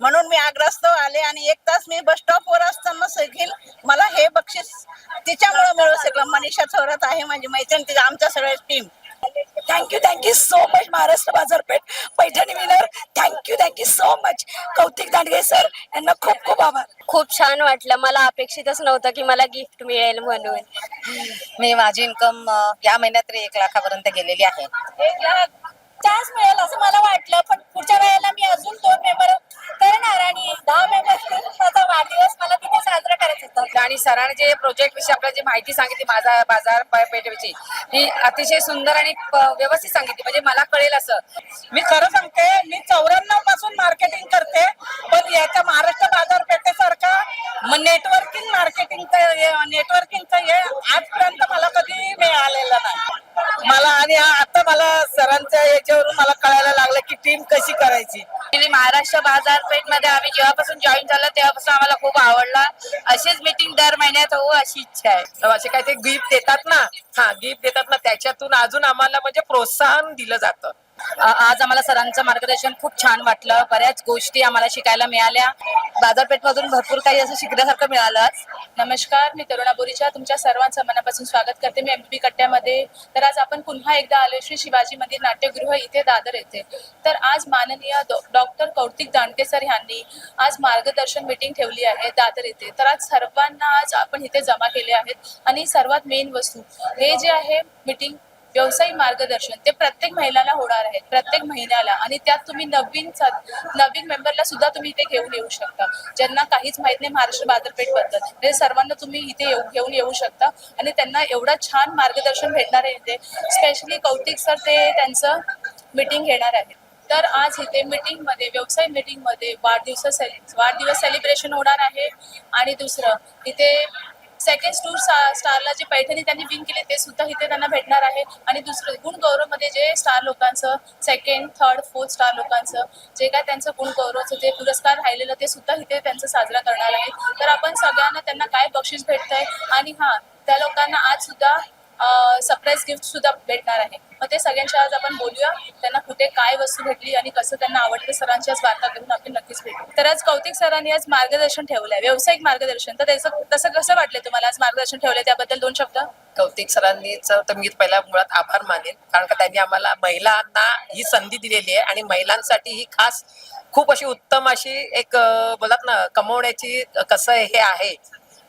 म्हणून मी आग्रस्तव आले आणि एक तास मी बस स्टॉपवर असताना सगळी मला हे बक्षीस तिच्यामुळे मिळू शकलं. मनीषा थोरात आहे माझी मैत्रीण तिचा आमच्या सगळ्या team thank you thank you so much Maharashtra बाजारपेठ Paithani winner thank you thank you so much Kautik Dandge sir यांना खूप खूप आभार. खूप छान वाटलं. मला अपेक्षितच नव्हतं की मला गिफ्ट मिळेल म्हणून. मी माझी इन्कम या महिन्यात तरी एक लाखापर्यंत गेलेली आहे. एक लाख. चान्स मिळेल असं मला वाटलं पण पुढच्या वेळेला मी अजून दोन मेंबर करणार आणि दहा मेंबर माझा वाढदिवस मला तिथे साजरा करायचा होता. आणि सरांनी जे प्रोजेक्ट विषयी आपल्याला जी माहिती सांगितली माझा बाजार पेठेविषयी ही अतिशय सुंदर आणि व्यवस्थित सांगितली. म्हणजे मला कळेल असं. मी खरं सांगते मी चौऱ्याण्णवपासून मार्केटिंग करते पण याच्या महाराष्ट्र बाजारपेठेसारखा नेटवर्किंग मार्केटिंगचं नेटवर्किंगचं हे आजपर्यंत मला कधी मिळालेलं नाही. मला आणि आता मला सरांच्या याच्यावरून मला कळायला लागलं की टीम कशी करायची. महाराष्ट्र बाजारपेठमध्ये आम्ही जेव्हापासून जॉईन झालं तेव्हापासून आम्हाला खूप आवडला. अशीच मीटिंग दर महिन्यात होऊ अशी इच्छा आहे. असे काय ते गिफ्ट देतात ना. हा गिफ्ट देतात ना. त्याच्यातून अजून आम्हाला म्हणजे प्रोत्साहन दिलं जातं. आज आम्हाला सरांचं मार्गदर्शन खूप छान वाटलं. बऱ्याच गोष्टी आम्हाला शिकायला मिळाल्या. बाजारपेठ मधून भरपूर काही असं शिकण्यासारखं मिळालं आज. नमस्कार मी तरुणा बोरीच्या तुमच्या सर्वांचं मनापासून स्वागत करते. मी एमपी कट्ट्यामध्ये. तर आज आपण पुन्हा एकदा आलो श्री शिवाजी मंदिर नाट्यगृह इथे दादर येथे. तर आज माननीय डॉक्टर कौतिक दांडके सर यांनी आज मार्गदर्शन मीटिंग ठेवली आहे दादर येथे. तर आज सर्वांना आज आपण इथे जमा केले आहेत. आणि सर्वात मेन वस्तू हे जे आहे मीटिंग व्यवसायी मार्गदर्शन ते प्रत्येक महिलाला होणार आहे प्रत्येक महिन्याला. आणि त्यात तुम्ही नवीन नवीन मेंबरला सुद्धा तुम्ही इथे घेऊन येऊ शकता. ज्यांना काहीच माहीत नाही महाराष्ट्र बाजारपेठबद्दल. हे सर्वांना तुम्ही इथे घेऊन येऊ शकता. आणि त्यांना एवढं छान मार्गदर्शन भेटणार आहे इथे. स्पेशली कौतिक सर ते त्यांचं मीटिंग घेणार आहे तर आज इथे मीटिंगमध्ये व्यवसाय मीटिंगमध्ये वाढदिवस वाढदिवस सेलिब्रेशन होणार आहे. आणि दुसरं इथे सेकंड टूर स्टारला जे पैठणी त्यांनी विन केले ते सुद्धा इथे त्यांना भेटणार आहे. आणि दुसरं गुण जे स्टार लोकांचं सेकंड थर्ड फोर्थ स्टार लोकांचं जे काय त्यांचं गुण गौरवचं जे पुरस्कार राहिलेलं ते सुद्धा इथे त्यांचं साजरा करणार आहे. तर आपण सगळ्यांना त्यांना काय बक्षीस भेटतंय? आणि हा त्या लोकांना आज सुद्धा सरप्राईज गिफ्ट सुद्धा भेटणार आहे. मग ते सगळ्यांच्या आज आपण बोलूया त्यांना कुठे काय वस्तू भेटली आणि कसं त्यांना आवडलं सरांची आज वार्ता करून आपण नक्कीच भेटू. तर आज कौतिक सरांनी आज मार्गदर्शन ठेवलंय व्यावसायिक मार्गदर्शन. तर त्याचं तसं कसं वाटलं तुम्हाला आज मार्गदर्शन ठेवलंय त्याबद्दल दोन शब्द? कौतिक सरांनीच तर मी पहिल्या मुळात आभार मानेन कारण का त्यांनी आम्हाला महिलांना ही संधी दिलेली आहे आणि महिलांसाठी ही खास खूप अशी उत्तम अशी एक बोलत ना कमवण्याची कसं हे आहे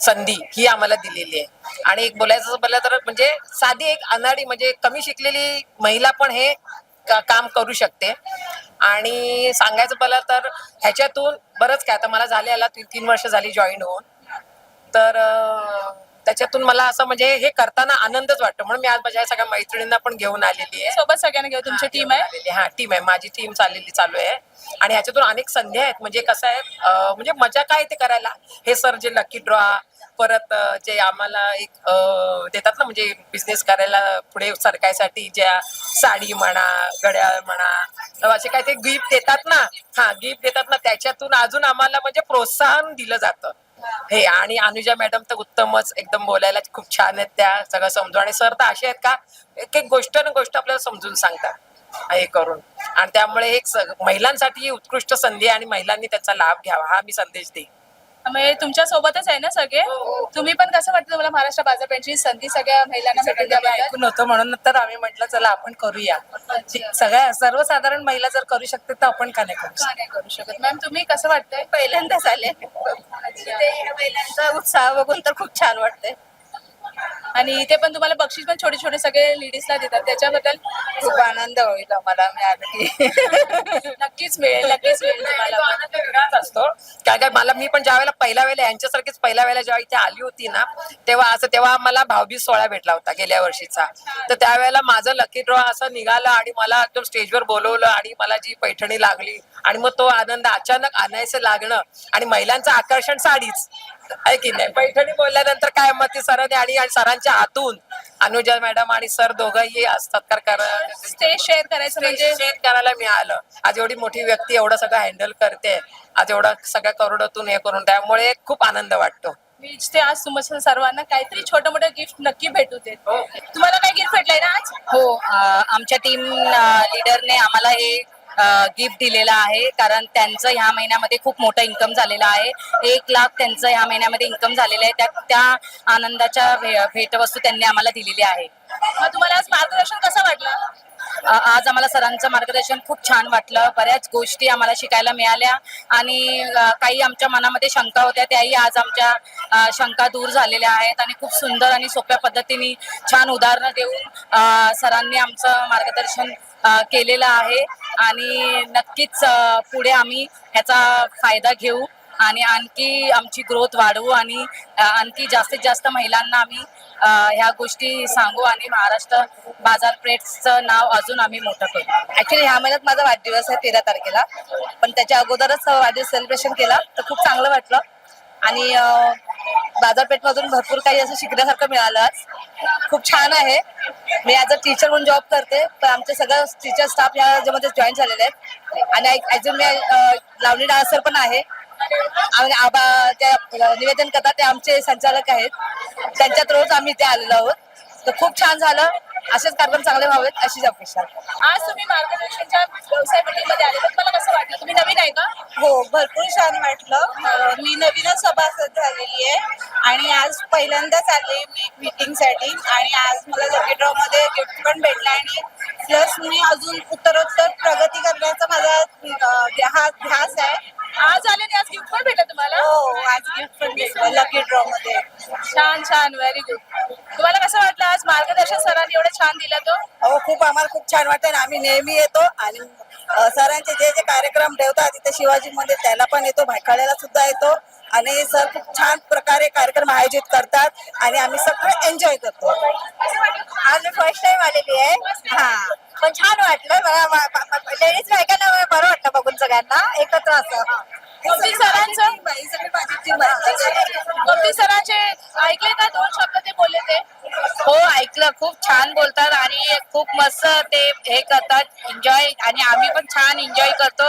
संधी ही आम्हाला दिलेली आहे. आणि एक बोलायचं बोललं तर म्हणजे साधी एक अनाडी म्हणजे कमी शिकलेली महिला पण हे का- काम करू शकते. आणि सांगायचं बोललं तर ह्याच्यातून बरंच काय आता मला झाले याला तीन तीन वर्ष झाली जॉईन होऊन. तर त्याच्यातून मला असं म्हणजे हे करताना आनंदच वाटतो. म्हणून मी आज माझ्या सगळ्या मैत्रिणींना पण घेऊन आलेली आहे. सोबत सगळ्यांना घेऊ तुमची टीम आहे? हा टीम आहे. माझी टीम चाललेली चालू आहे. आणि ह्याच्यातून अनेक संधी आहेत. म्हणजे कसं आहे म्हणजे मजा काय ते करायला? हे सर जे लकी ड्रॉ परत जे आम्हाला एक देतात ना म्हणजे बिझनेस करायला पुढे सरकायसाठी ज्या साडी म्हणा घड्याळ म्हणा असे काय ते गिफ्ट देतात ना हा गिफ्ट देतात ना त्याच्यातून अजून आम्हाला म्हणजे प्रोत्साहन दिलं जातं. हे आणि अनुजा मॅडम तर उत्तमच एकदम बोलायला खूप छान आहेत त्या सगळं समजून आणि सर तर असे आहेत का एक एक गोष्ट ना गोष्ट आपल्याला समजून सांगतात हे करून. आणि त्यामुळे एक महिलांसाठी ही उत्कृष्ट संधी आहे आणि महिलांनी त्याचा लाभ घ्यावा हा मी संदेश देईन. म्हणजे तुमच्या सोबतच आहे ना सगळे? तुम्ही पण कसं वाटतं तुम्हाला महाराष्ट्र बाजारपेठची संधी सगळ्या महिलांना भेटून? ऐकून होतं. म्हणून तर आम्ही म्हटलं चला आपण करूया. सगळ्या सर्वसाधारण महिला जर करू शकते तर आपण का नाही करू का नाही करू शकत? मॅम तुम्ही कसं वाटतंय? पहिल्यांदाच आले. या महिलांचा उत्साह बघून तर खूप छान वाटतंय. आणि इथे पण तुम्हाला बक्षीस पण छोटे छोटे सगळे लेडीजला देतात. त्याच्याबद्दल खूप आनंद होईल आम्हाला मिळालं की. नक्कीच मिळेल नक्कीच मिळेल तुम्हाला आनंद वेगळाच असतो. काय काय मला मी पण ज्या वेळेला पहिल्या वेळेला यांच्यासारखीच पहिल्या वेळेला जेव्हा इथे आली होती ना तेव्हा असं तेव्हा मला भावबीज सोहळा भेटला होता गेल्या वर्षीचा. तर त्यावेळेला माझं लकी ड्रॉ असं निघालं आणि मला एकदम स्टेजवर बोलवलं आणि मला जी पैठणी लागली आणि मग तो आनंद अचानक आणायचं लागणं आणि महिलांचं आकर्षण साडीच. आहे की नाही? पैठणी बोलल्यानंतर काय मग ती सरांनी आणि आणि सरांच्या हातून अनुजा मॅडम आणि सर दोघंही सत्कार कर स्टेज शेअर करायचं म्हणजे शेअर करायला मिळालं. आज एवढी मोठी व्यक्ती एवढं सगळं हँडल करते. आज एवढं सगळ्या करोडातून हे करून त्यामुळे खूप आनंद वाटतो. मी इच्छते आज तुमच्या सर्वांना काहीतरी छोटं मोठं गिफ्ट नक्की भेटू देत तुम्हाला काय गिफ्ट भेटलंय ना आज? हो आमच्या टीम लीडरने आम्हाला हे गिफ्ट दिलेलं आहे. कारण त्यांचं ह्या महिन्यामध्ये खूप मोठं इन्कम झालेलं आहे. एक लाख त्यांचं ह्या महिन्यामध्ये इन्कम झालेलं आहे. त्या त्या आनंदाच्या भेटवस्तू त्यांनी आम्हाला दिलेली आहे. मग तुम्हाला आज मार्गदर्शन कसं वाटलं? आज आम्हाला सरांचं मार्गदर्शन खूप छान वाटलं. बऱ्याच गोष्टी आम्हाला शिकायला मिळाल्या. आणि काही आमच्या मनामध्ये शंका होत्या. त्याही आज आमच्या शंका दूर झालेल्या आहेत. आणि खूप सुंदर आणि सोप्या पद्धतीने छान उदाहरणं देऊन सरांनी आमचं मार्गदर्शन केलेलं आहे. आणि नक्कीच पुढे आम्ही ह्याचा फायदा घेऊ आणि आणखी आमची ग्रोथ वाढवू आणि आणखी जास्तीत जास्त महिलांना आम्ही ह्या गोष्टी सांगू आणि महाराष्ट्र बाजारपेठचं नाव अजून आम्ही मोठं करू. ऍक्च्युली ह्या महिन्यात माझा वाढदिवस आहे तेरा तारखेला. पण त्याच्या अगोदरच वाढदिवस सेलिब्रेशन केला तर खूप चांगलं वाटलं. आणि बाजारपेठमधून भरपूर काही असं शिकण्यासारखं मिळालं आज. खूप छान आहे. मी ॲज अ टीचर म्हणून जॉब करते तर आमचे सगळं टीचर स्टाफ याच्यामध्ये जॉईन झालेले आहेत. आणि अजून मी लावणी डान्सर पण आहे. आणि आबा त्या निवेदन करतात ते आमचे संचालक आहेत. त्यांच्यात रोज आम्ही इथे आलेलो आहोत. तर खूप छान झालं. असेच कार्यक्रम चांगले व्हावेत अशीच अपेक्षा. आज तुम्ही मार्गदर्शनच्या व्यवसाय मीटिंगमध्ये आले तर तुम्हाला कसं वाटलं? तुम्ही नवीन आहे का? हो भरपूर छान वाटलं. अं, मी नवीनच सभासद झालेली आहे. आणि आज पहिल्यांदाच आले मी मीटिंगसाठी आणि आज मला लकी ड्रॉ मध्ये गिफ्ट पण भेटलं आणि प्लस मी अजून उत्तरोत्तर प्रगती करण्याचा माझा अं, ध्यास ध्यास आहे. आज आले आणि आज गिफ्ट पण भेटलं तुम्हाला? हो आज गिफ्ट पण भेटलं लकी ड्रॉ मध्ये छान छान. व्हेरी गुड तुम्हाला कसं वाटलं आज मार्गदर्शन सरांनी एवढं छान दिलं तो? हो खूप आम्हाला खूप छान वाटतं आणि आम्ही नेहमी येतो आणि सरांचे जे जे कार्यक्रम ठेवतात तिथे शिवाजी मध्ये त्याला पण येतो भायखळ्याला सुद्धा येतो. आणि सर खूप छान प्रकारे कार्यक्रम आयोजित करतात आणि आम्ही सगळं एन्जॉय करतो. आज मी फर्स्ट टाइम आलेली आहे. हा. पण छान वाटलं. मला लेडीज बायकांना बरं वाटलं बघून सगळ्यांना. एकत्र असं. कौतिक सरांचं. कौतिक सरांचे ऐकले का दोन शब्द ते बोलले ते? हो ऐकलं. खूप छान बोलतात आणि खूप मस्त ते हे करतात. एन्जॉय आणि आम्ही पण छान एन्जॉय करतो.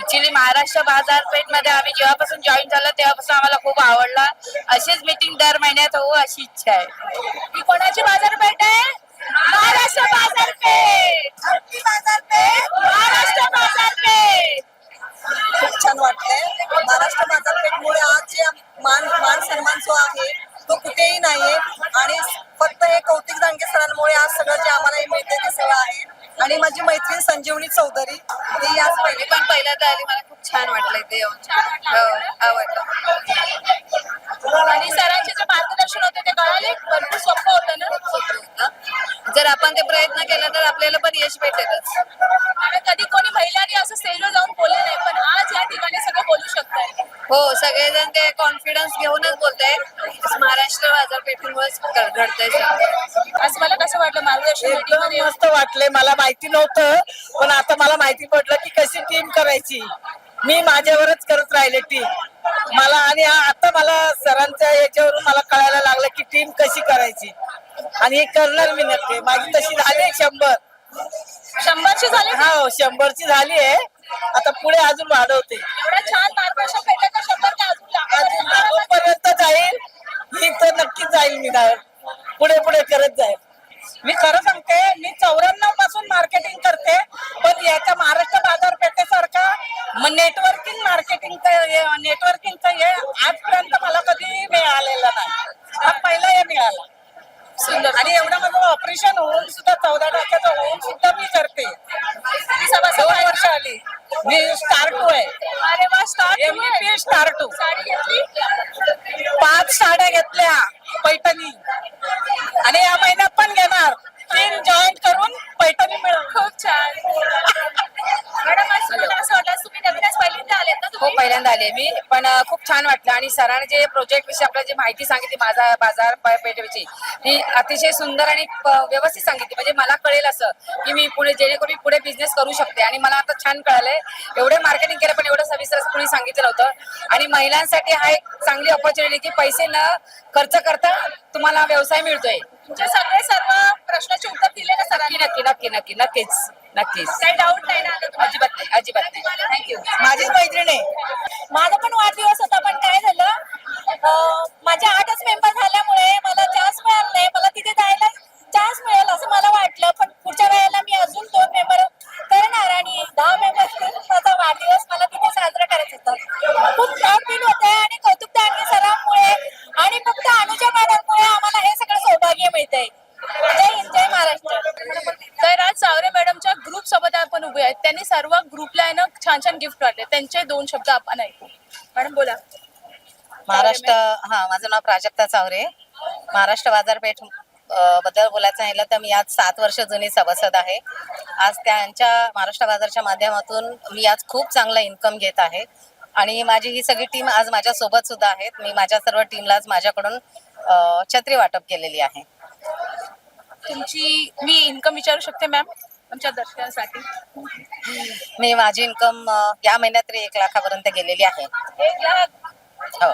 ऍक्च्युली महाराष्ट्र बाजारपेठमध्ये आम्ही जेव्हापासून जॉईन झालं तेव्हापासून आम्हाला खूप आवडला. अशीच मीटिंग दर महिन्यात होऊ अशी इच्छा आहे. ही कोणाची बाजारपेठ आहे? महाराष्ट्र बाजारपेठ! महाराष्ट्र बाजारपेठ! खूप छान वाटतंय. महाराष्ट्र बाजारपेठमुळे आज जे मान मान सन्मान जो आहे तो कुठेही नाहीये. आणि फक्त हे कौतिक दांडगे सरांमुळे आज सगळं जे आम्हाला हे मिळते ते सगळं आहे. आणि माझी मैत्रीण संजीवनी चौधरी ती आज पहिली पण पहिल्यांदा आली मला खूप छान वाटलं इथे येऊन आवडलं. आणि सरांचे जे मार्गदर्शन होते ते कळाले? भरपूर सोपं होतं ना? जर आपण ते प्रयत्न केला तर आपल्याला पण यश भेटेलच. आणि कधी कोणी महिलांनी असं स्टेजवर जाऊन बोलले नाही पण आज या ठिकाणी सगळं बोलू शकताय हो सगळेजण ते कॉन्फिडन्स घेऊनच बोलतायत महाराष्ट्र बाजारपेठेमुळेच घडतंय सगळं. आज मला कसं वाटलं मार्गदर्शन मस्त वाटले मला माहिती नव्हतं पण आता मला माहिती पडलं की कशी टीम करायची. मी माझ्यावरच करत राहिले टीम मला आणि आता मला सरांच्या याच्यावरून मला कळायला लागलं की टीम कशी करायची. आणि हे करणार मी नक्की. माझी तशी झाली आहे शंभर. शंभरशे झाले? हा हो, शंभरची झाली आहे. आता पुढे अजून वाढवते. पर्यंत जाईल. मी तर नक्कीच जाईल मी पुढे पुढे करत जाईल. मी खरं सांगते मी चौऱ्याण्णवपासून मार्केटिंग करते पण याच्या महाराष्ट्र बाजारपेठेसारखा मग नेटवर्किंग मार्केटिंगचं नेटवर्किंगचं हे आजपर्यंत मला कधी मिळालेलं नाही. हा पहिला हे मिळाला. सुंदर. आणि एवढं माझं ऑपरेशन होऊन सुद्धा चौदा टक्क्याचं होऊन सुद्धा मी करते. दोन वर्ष आली. मी स्टार टू आहे. अरे वा स्टार्ट एमबीपी स्टार टू पाच साड्या घेतल्या पैठणी. आणि या महिन्यात पण घेणार. तीन जॉईन करून पैठणी खूप छान. मॅडम आज तुम्हाला असं वाटलं आज तुम्ही नवीनच पहिल्यांदा आलेत ना हो तुम्ही? पहिल्यांदा आले मी पण अ, खूप छान वाटलं. आणि सरांनी जे प्रोजेक्ट विषयी आपल्याला जी माहिती सांगितली माझा बाजार प- पेठेविषयी ती अतिशय सुंदर आणि प- व्यवस्थित सांगितली. म्हणजे मला कळेल असं की मी पुढे जेणेकरून मी पुढे बिझनेस करू शकते. आणि मला आता छान कळालंय. एवढे मार्केटिंग केलं पण एवढं सविस्तर असं कोणी सांगितलं नव्हतं. आणि महिलांसाठी हा एक चांगली ऑपॉर्च्युनिटी की पैसे न खर्च करता तुम्हाला व्यवसाय मिळतोय. तुमचे सगळे सर्व प्रश्नाचे उत्तर दिले ना सरांनी? नक्की नक्की नक्की नक्कीच नक्कीच. काही डाऊट नाही ना? अजिबात नाही अजिबात नाही. थँक्यू माझीच मैत्रीण आहे. माझा पण वाढदिवस होता पण काय झालं अं, माझे आठच मेंबर आपण उभे आहेत. त्यांनी सर्व ग्रुपला आहे ना छान छान गिफ्ट वाटले त्यांचे दोन शब्द आपण ऐकू. मॅडम बोला. महाराष्ट्र हा माझं नाव प्राजक्ता चावरे. महाराष्ट्र बाजारपेठबद्दल बोलायचं सांगितलं तर मी आज सात वर्ष जुनी सभासद आहे. आज त्यांच्या महाराष्ट्र बाजारच्या माध्यमातून मी आज खूप चांगला इन्कम घेत आहे. आणि माझी ही सगळी टीम आज माझ्या सोबत सुद्धा आहेत. मी माझ्या सर्व टीमला आज माझ्याकडून छत्री वाटप केलेली आहे. तुमची मी इन्कम विचारू शकते मॅम आमच्या दर्शकांसाठी मी माझी इन्कम या महिन्यात तरी एक लाखापर्यंत गेलेली आहे. एक लाख? हो.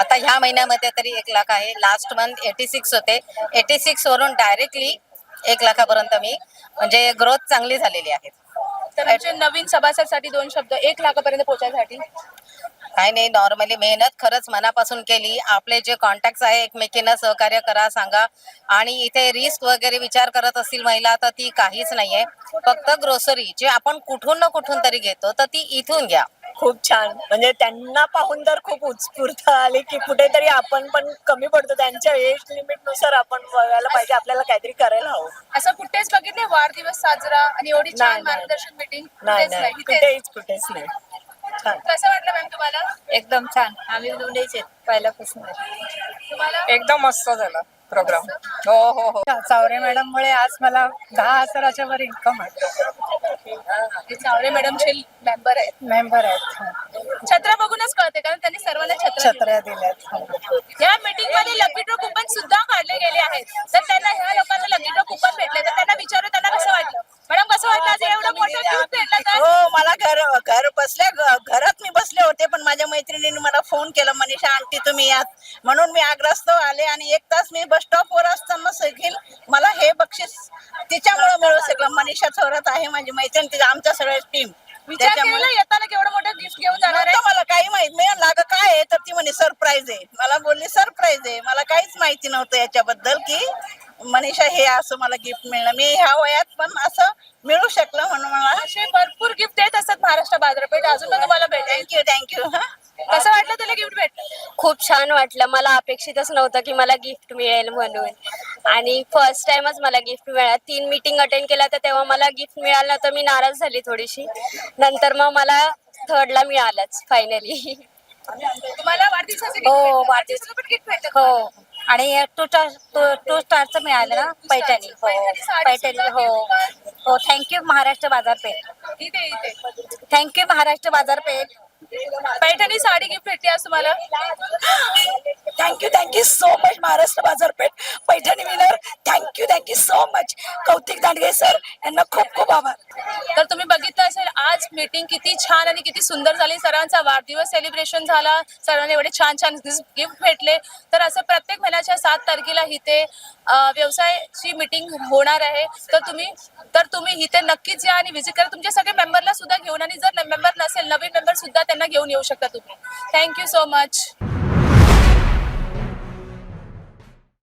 आता ह्या महिन्यामध्ये तरी एक लाख आहे. लास्ट मंथ एटी सिक्स होते. एटी सिक्स वरून डायरेक्टली एक लाखापर्यंत मी म्हणजे ग्रोथ चांगली झालेली आहे. तर आमचे नवीन सभासदसाठी दोन शब्द एक लाखापर्यंत पोहोचण्यासाठी काही नाही नॉर्मली मेहनत खरंच मनापासून केली. आपले जे कॉन्टॅक्ट आहे एकमेकींना सहकार्य करा सांगा. आणि इथे रिस्क वगैरे विचार करत असतील महिला तर ती काहीच नाहीये. फक्त ग्रोसरी जे आपण कुठून ना कुठून तरी घेतो तर ती इथून घ्या. खूप छान. म्हणजे त्यांना पाहून तर खूप उत्स्फूर्त आली की कुठेतरी आपण पण कमी पडतो. त्यांच्या एज लिमिटनुसार आपण बघायला पाहिजे. आपल्याला काहीतरी करायला हवं. असं कुठेच बघितले? वाढदिवस साजरा. आणि एवढी छान नाही, नाही. मार्गदर्शन मीटिंग नाही नाही. कुठेच कुठेच नाही. छान. कसं वाटलं मॅम तुम्हाला? एकदम छान. आम्ही दोन्हीच आहेत पहिल्यापासून. तुम्हाला? एकदम मस्त झाला. प्रोग्राम हो हो हो. चावरे मॅडम मुळे आज मला दहा हजाराच्या वर इन्कम आहे. हे चावरे मॅडमचे मेंबर आहेत. मेंबर आहेत छत्रा बघूनच कळते कारण त्यांनी सर्वांना छत्र छत्र्या दिल्यात या मीटिंगमध्ये लकी ड्रॉ कुपन सुद्धा काढले गेले आहेत. तर त्यांना ह्या लोकांना लकी ड्रॉ कुपन भेटले. तर त्यांना विचारू त्यांना कसं वाटलं? मॅडम कसं वाटलं आज? एवढं मोठं गिफ्ट भेटलं तर हो मला घर घर बसल्या घ- घरात होते पण माझ्या मैत्रिणीने मला फोन केला मनीषा आंटी तुम्ही यात म्हणून मी आग्रस्तव आले आणि एक तास मी बस स्टॉपवर असताना सगळी मला हे बक्षीस तिच्यामुळे मिळू शकलं. मनीषा थोरात आहे माझी मैत्रीण तिचा आमच्या सगळ्या टीम येताना केवढं मोठं गिफ्ट घेऊन जाणार आहे? मला काही माहीत. नाही लाग काय आहे? तर ती म्हणे सरप्राईज आहे. मला बोलली सरप्राईज आहे. मला काहीच माहिती नव्हतं याच्याबद्दल की मनीषा हे असं मला गिफ्ट मिळलं मी ह्या वयात पण असं मिळू शकलं म्हणून मला असे भरपूर गिफ्ट देत असतात महाराष्ट्र बाजारपेठ. अजून पण तुम्हाला भेटेल. थँक्यू थँक्यू कसं वाटलं तुला गिफ्ट भेटलं? खूप छान वाटलं. मला अपेक्षितच नव्हतं की मला गिफ्ट मिळेल म्हणून. आणि फर्स्ट टाइमच मला गिफ्ट मिळालं. तीन मीटिंग अटेंड केल्या तर तेव्हा मला गिफ्ट मिळालं तर मी नाराज झाली थोडीशी. नंतर मग मला थर्डला मिळालंच फायनली तुम्हाला वाढदिवसाचं हो, वाढदिवसाचं पण गिफ्ट भेटलं हो. आणि टू स्टार टू स्टारचं मिळालं ना पैठणी. हो पैठणी हो. हो थँक्यू महाराष्ट्र बाजारपेठ. थँक्यू महाराष्ट्र बाजारपेठ. पैठणी साडी गिफ्ट भेटली आज तुम्हाला? Thank you thank you so much Maharashtra बाजारपेठ Paithani winner thank you thank you so much Kautik Dandge sir यांना खूप खूप आभार. तर तुम्ही बघितलं असेल आज मीटिंग किती छान आणि किती सुंदर झाली. सर्वांचा वाढदिवस सेलिब्रेशन झाला. सर्वांना एवढे छान छान गिफ्ट भेटले. तर असं प्रत्येक महिन्याच्या सात तारखेला इथे व्यवसायाची मीटिंग होणार आहे. तर तुम्ही तर तुम्ही इथे नक्कीच या आणि व्हिजिट करा. तुमच्या सगळे मेंबरला सुद्धा घेऊन आणि जर मेंबर नसेल नवीन मेंबर सुद्धा त्यांना घेऊन येऊ शकता तुम्ही. Thank you so much